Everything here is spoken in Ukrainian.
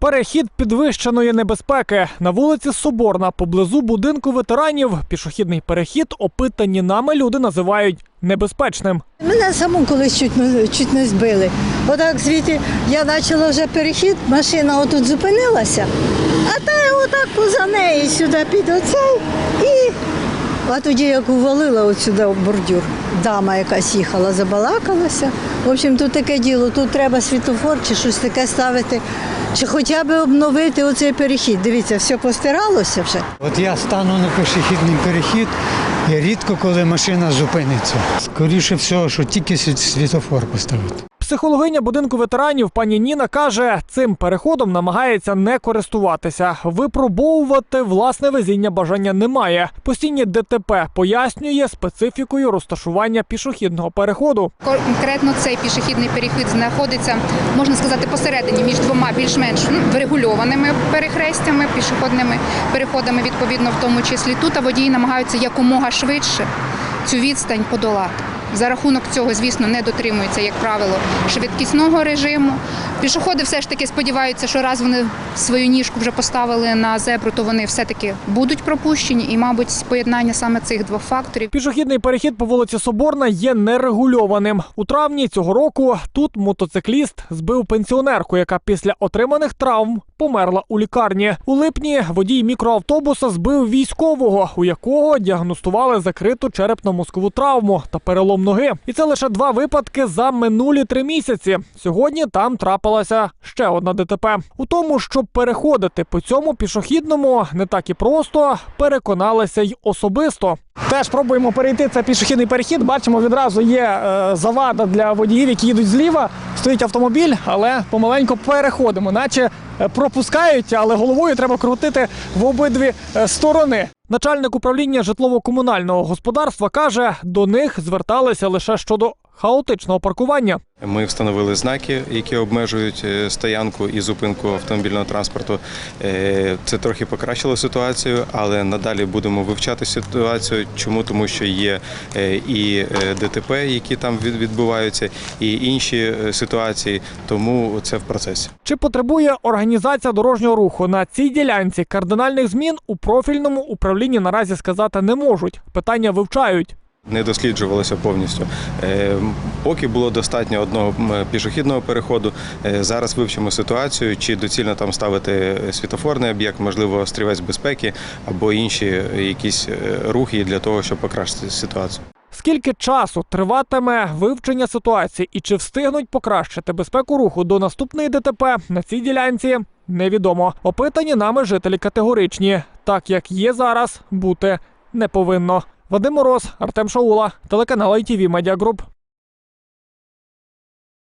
Перехід підвищеної небезпеки на вулиці Соборна поблизу будинку ветеранів. Пішохідний перехід опитані нами люди називають небезпечним. Мене саму колись чуть, чуть не збили. Отак звідти я почала вже перехід, машина отут зупинилася, а та отак поза неї сюди під оцей і. А тоді як увалила от сюди в бордюр. Дама якась їхала, забалакалася. В общем, тут таке діло, тут треба світлофор чи щось таке ставити, чи хоча б обновити оцей перехід. Дивіться, все постиралося вже. От я стану на пішохідний перехід, і рідко коли машина зупиниться. Скоріше всього, що тільки світофор поставити. Психологиня будинку ветеранів пані Ніна каже, цим переходом намагається не користуватися. Випробовувати власне везіння бажання немає. Постійні ДТП пояснює специфікою розташування пішохідного переходу. Конкретно цей пішохідний перехід знаходиться, можна сказати, посередині між двома більш-менш ну, врегульованими перехрестями, пішохідними переходами, відповідно, в тому числі тут, а водії намагаються якомога швидше цю відстань подолати. За рахунок цього, звісно, не дотримуються, як правило, швидкісного режиму. Пішоходи все ж таки сподіваються, що раз вони свою ніжку вже поставили на зебру, то вони все-таки будуть пропущені. І, мабуть, поєднання саме цих двох факторів Пішохідний перехід по вулиці Соборна є нерегульованим. У травні цього року тут мотоцикліст збив пенсіонерку, яка після отриманих травм померла у лікарні. У липні водій мікроавтобуса збив військового, у якого діагностували закриту черепно-мозкову травму та перелом ноги. І це лише два випадки за минулі три місяці. Сьогодні там трапилася ще одна ДТП. У тому, щоб переходити по цьому пішохідному не так і просто, переконалися й особисто. Теж пробуємо перейти. Це пішохідний перехід. Бачимо, відразу є е, завада для водіїв, які їдуть зліва. Стоїть автомобіль, але помаленьку переходимо, наче е, пропускають, але головою треба крутити в обидві е, сторони. Начальник управління житлово-комунального господарства каже, до них зверталися лише щодо хаотичного паркування. Ми встановили знаки, які обмежують е, стоянку і зупинку автомобільного транспорту. Е, Це трохи покращило ситуацію, але надалі будемо вивчати ситуацію. Чому? Тому що є е, і ДТП, які там від- відбуваються, і інші ситуації. Тому це в процесі. Чи потребує організація дорожнього руху на цій ділянці кардинальних змін у профільному управлінні наразі сказати не можуть. Питання вивчають. Не досліджувалося повністю. Е, Поки було достатньо одного пішохідного переходу. Е, Зараз вивчимо ситуацію, чи доцільно там ставити світофорний об'єкт, можливо, стрілець безпеки або інші е, якісь рухи для того, щоб покращити ситуацію. Скільки часу триватиме вивчення ситуації і чи встигнуть покращити безпеку руху до наступної ДТП на цій ділянці? Невідомо. Опитані нами жителі категоричні, так як є зараз, бути не повинно. Вадим Мороз, Артем Шаула, телеканал ITV Media Group.